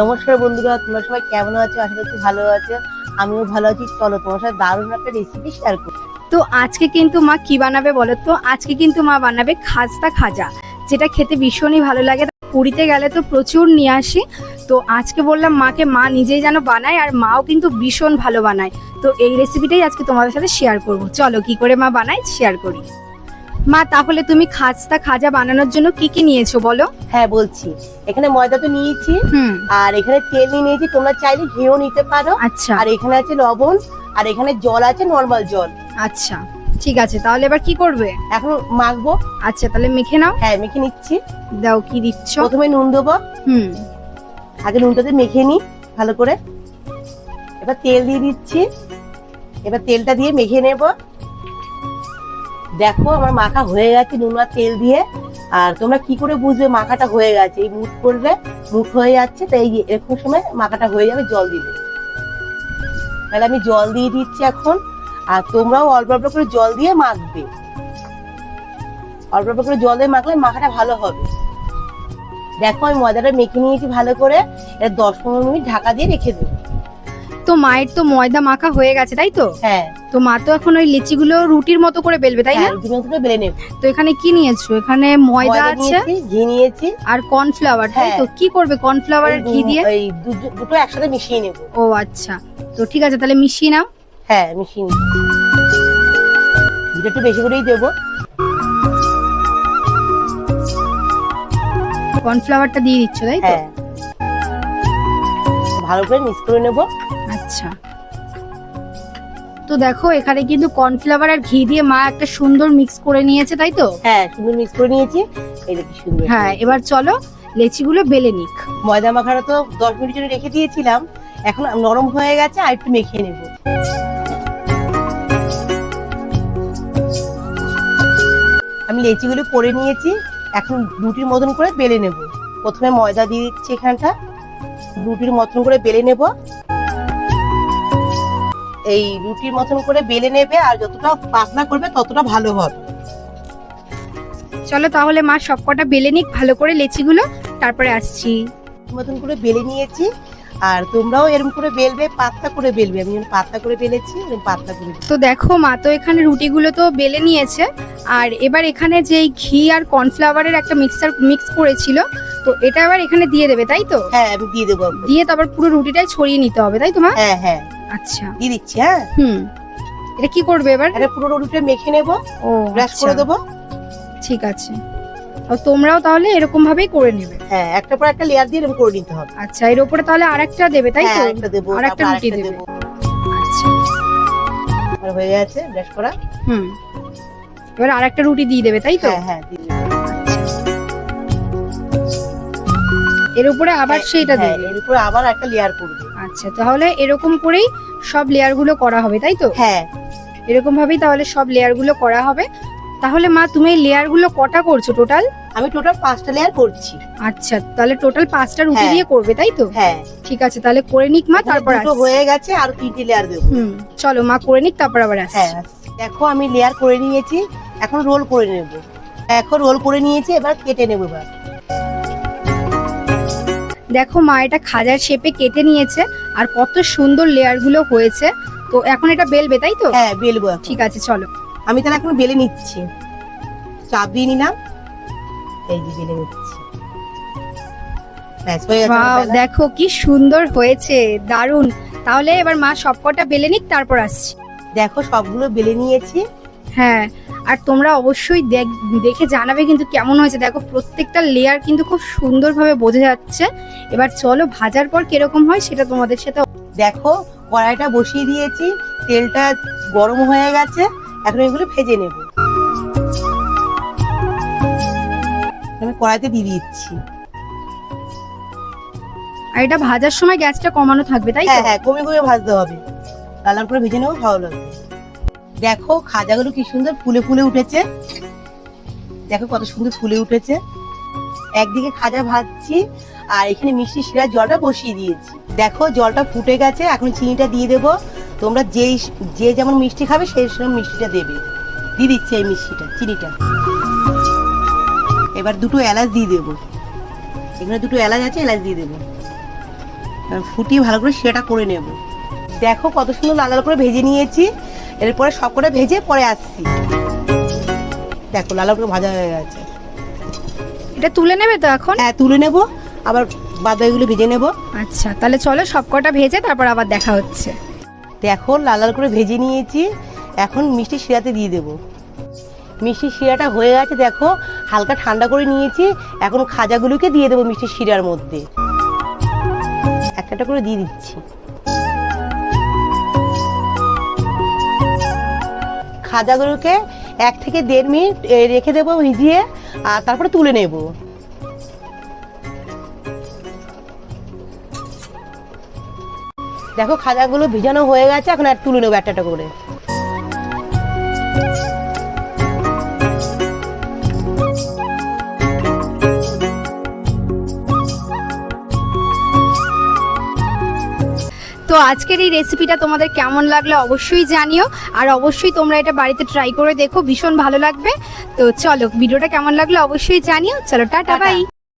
নমস্কার বন্ধুরা, তোমরা সবাই কেমন আছো? আশা করছি ভালো আছো। আমিও ভালো আছি। চলো, তোমার সাথে দারুণ একটা রেসিপি শেয়ার করি। তো আজকে কিন্তু মা কি বানাবে বলো তো? আজকে কিন্তু মা বানাবে খাস্তা খাজা, যেটা খেতে ভীষণই ভালো লাগে। পুরীতে গেলে তো প্রচুর নিয়ে আসি। তো আজকে বললাম মাকে, মা নিজেই যেন বানায় আর মাও কিন্তু ভীষণ ভালো বানায়। তো এই রেসিপিটাই আজকে তোমাদের সাথে শেয়ার করব। চলো, কি করে মা বানায় শেয়ার করি। মা তাহলে তুমি খাস্তা খাজা বানানোর জন্য কি কি নিয়েছো বলো? হ্যাঁ বলছি। এখানে ময়দা তো নিয়েছি। হুম। আর এখানে তেল নিয়ে নিয়েছি। তোমরা চাইলে ঘিও নিতে পারো। আচ্ছা। আর এখানে আছে লবণ। আর এখানে জল আছে নর্মাল জল। আচ্ছা ঠিক আছে। তাহলে এবার কি করবে? এখন মাখবো। আচ্ছা তাহলে মেখে নাও। হ্যাঁ মেখে নিচ্ছি। দাও কি দিচ্ছ? প্রথমে নুন দেবো। হুম। আগে নুনটাতে মেখে নি ভালো করে। এবার তেল দিয়ে দিচ্ছি। এবার তেলটা দিয়ে মেখে নেব। দেখো, আমার মাখা হয়ে গেছে, নুন আর তেল দিয়ে। আর তোমরা কি করে বুঝবে মাখাটা হয়ে গেছে? এই মুখ করবে, মুখ হয়ে যাচ্ছে, তাই এই এরকম সময় মাখাটা হয়ে যাবে, জল দিবে। তাহলে আমি জল দিয়ে দিচ্ছি এখন। আর তোমরাও অল্প অল্প করে জল দিয়ে মাখবে। অল্প অল্প করে জল দিয়ে মাখলে মাখাটা ভালো হবে। দেখো, আমি ময়দাটা মেখে নিয়েছি ভালো করে। এটা দশ পনেরো মিনিট ঢাকা দিয়ে রেখে দেবো। তো মায়ের তো ময়দা মাখা হয়ে গেছে তাই তো? হ্যাঁ। তো মা তো এখন ওই লিচিগুলো রুটির মতো করে বেলবে তাই না? হ্যাঁ রুটির মতো করে বেলে নেব। তো এখানে কি নিয়েছো? এখানে ময়দা আছে ঘি নিয়েছি। আর কর্নফ্লাওয়ার তাই তো? হ্যাঁ। কি করবে কর্নফ্লাওয়ার আর ঘি দিয়ে? এই দুটো একসাথে মিশিয়ে নেব। ও আচ্ছা। তো ঠিক আছে তাহলে মিশিয়ে নাও। হ্যাঁ মিশিয়ে ঘিটা একটু বেশি করেই দেবো। কর্নফ্লাওয়ারটা দিয়ে দিচ্ছ তাই তো? হ্যাঁ। ভালো করে মিক্স করে নেব। আচ্ছা। তো দেখো এখানে কিন্তু কর্নফ্লাওয়ার আর ঘি দিয়ে মা একটা সুন্দর মিক্স করে নিয়েছে তাই তো? হ্যাঁ সুন্দর মিক্স করে নিয়েছি। এই দেখি সুন্দর হ্যাঁ এবার চলো লেচিগুলো বেলে নিক। ময়দা মাখাটা তো দশ মিনিট জন্য রেখে দিয়েছিলাম। এখন নরম হয়ে গেছে আর একটু মেখে নেব। আমি লেচিগুলো করে নিয়েছি এখন রুটির মতন করে বেলে নেব। প্রথমে ময়দা দিয়ে দিচ্ছি এখানটা। রুটির মতন করে বেলে নেব। এই রুটির মতন করে বেলে নেবে আর যতটা পাতলা করবে ততটা ভালো হবে। চলো তাহলে মা সবকটা বেলে নিক ভালো করে লেচিগুলো তারপরে আসছি। মতন করে বেলে নিয়েছি আর তোমরাও এরকম করে বেলবে পাতলা করে বেলবে। আমি পাতলা করে বেলেছি এরকম পাতলা করে তো দেখো মা তো এখানে রুটিগুলো তো বেলে নিয়েছে। আর এবার এখানে যে ঘি আর কর্নফ্লাওয়ারের একটা মিক্সার মিক্স করেছিল তো এটা আবার এখানে দিয়ে দেবে তাই তো? হ্যাঁ আমি দিয়ে দেবো। দিয়ে তারপর পুরো রুটিটাই ছড়িয়ে নিতে হবে তাই তো মা হ্যাঁ হ্যাঁ। আচ্ছা। দিয়ে দিচ্ছি হ্যাঁ? হুম। এটা কি করবে এবার? এটা পুরো রুটিটা মেখে নেব ও ব্রাশ আচ্ছা, করে দেবো। ঠিক আছে। ও তোমরাও তাহলে এরকম ভাবেই করে নেবে। হ্যাঁ একটা পর একটা লেয়ার দিয়ে এরকম করে নিতে হবে। আচ্ছা এর উপরে তাহলে আরেকটা দেবে তাই তো? হ্যাঁ একটা দেবো আরেকটা রুটি দেবে। দেবো। আচ্ছা। আর হয়ে গেছে ব্রাশ করা। হুম। এবার আরেকটা রুটি দিয়ে দেবে তাই তো? হ্যাঁ হ্যাঁ এর উপরে আবার হ্যাঁ, সেইটা হ্যাঁ, দেবে এর উপরে আবার একটা লেয়ার করবে আচ্ছা তাহলে এরকম করেই সব লেয়ারগুলো করা হবে তাই তো? হ্যাঁ। এরকম ভাবেই তাহলে সব লেয়ারগুলো করা হবে। তাহলে মা তুমি এই লেয়ারগুলো কটা করছ টোটাল আমি টোটাল পাঁচটা লেয়ার করছি। আচ্ছা তাহলে টোটাল পাঁচটা রুটি হ্যাঁ। দিয়ে করবে তাই তো? হ্যাঁ। ঠিক আছে তাহলে করে নিক মা তারপর দুটো হয়ে গেছে আর তিনটে লেয়ার দেবো। হুম চলো মা করে নিক তারপর আবার আসছি। হ্যাঁ দেখো আমি লেয়ার করে নিয়েছি এখন রোল করে নেব। এখন রোল করে নিয়েছি এবার কেটে নেব এবার। দেখো মা এটা খাজার শেপে কেটে নিয়েছে আর কত সুন্দর লেয়ারগুলো হয়েছে। তো এখন এটা বেলবে তাই তো? হ্যাঁ বেলবো ঠিক আছে চলো। আমি তাহলে এখন বেলে নিচ্ছি। চাপ দিয়ে নিলাম। এই যে বেলে নিচ্ছি। দেখো কি সুন্দর হয়েছে দারুণ তাহলে এবার মা সবকটা বেলে নিক তারপর আসছি। দেখো সবগুলো বেলে নিয়েছি। হ্যাঁ আর তোমরা অবশ্যই দেখ- জানাবে কিন্তু কেমন হয়েছে। দেখো প্রত্যেকটা লেয়ার কিন্তু খুব সুন্দরভাবে বোঝা যাচ্ছে। এবার চলো ভাজার পর কীরকম হয় সেটা তোমাদের সাথে দেখো কড়াইটা বসিয়ে দিয়েছি তেলটা গরম হয়ে গেছে এখন এগুলো ভেজে নেব। আমি কড়াইতে দিয়ে দিচ্ছি। আর এটা ভাজার সময় গ্যাসটা কমানো থাকবে তাই হ্যাঁ তো? হ্যাঁ কমে কমে ভাজতে হবে। লাল করে ভেজে নেব ভালো লাগবে। দেখো খাজাগুলো কি সুন্দর ফুলে ফুলে উঠেছে। দেখো কত সুন্দর ফুলে উঠেছে। একদিকে খাজা ভাজছি, আর এখানে মিষ্টি শিরার জলটা বসিয়ে দিয়েছি। দেখো জলটা ফুটে গেছে, এখন চিনিটা দিয়ে দেবো। তোমরা যেই যে যেমন মিষ্টি খাবে, সেই সেরকম মিষ্টিটা দেবে। দিয়ে দিচ্ছি এই মিষ্টিটা, চিনিটা। এবার দুটো এলাচ দিয়ে দেবো। এখানে দুটো এলাচ আছে, এলাচ দিয়ে দেবো। ফুটিয়ে ভালো করে সেটা করে নেব। দেখো কত সুন্দর লাল করে ভেজে নিয়েছি। এরপরে সব করে ভেজে পরে আসছি। দেখো লাল লাল করে ভাজা হয়ে গেছে। এটা তুলে নেবে তো এখন? হ্যাঁ তুলে নেব আবার বাদাইগুলো ভেজে নেব। আচ্ছা তাহলে চলো সবকটা ভেজে তারপর আবার দেখা হচ্ছে। দেখো লাল লাল করে ভেজে নিয়েছি। এখন মিষ্টি শিরাতে দিয়ে দেব। মিষ্টি শিরাটা হয়ে গেছে দেখো হালকা ঠান্ডা করে নিয়েছি। এখন খাজাগুলোকে দিয়ে দেবো মিষ্টি শিরার মধ্যে। একটা করে দিয়ে দিচ্ছি। খাজাগুলোকে এক থেকে দেড় মিনিট রেখে দেবো ভিজিয়ে, আর তারপরে তুলে নেব। দেখো খাজাগুলো ভিজানো হয়ে গেছে, এখন আর তুলে নেব একটা করে। তো আজকের এই রেসিপিটা তোমাদের কেমন লাগল অবশ্যই জানিও। আর অবশ্যই তোমরা এটা বাড়িতে ট্রাই করে দেখো ভীষণ ভালো লাগবে। তো চলো ভিডিওটা কেমন লাগল অবশ্যই জানিও। চলো টাটা। বাই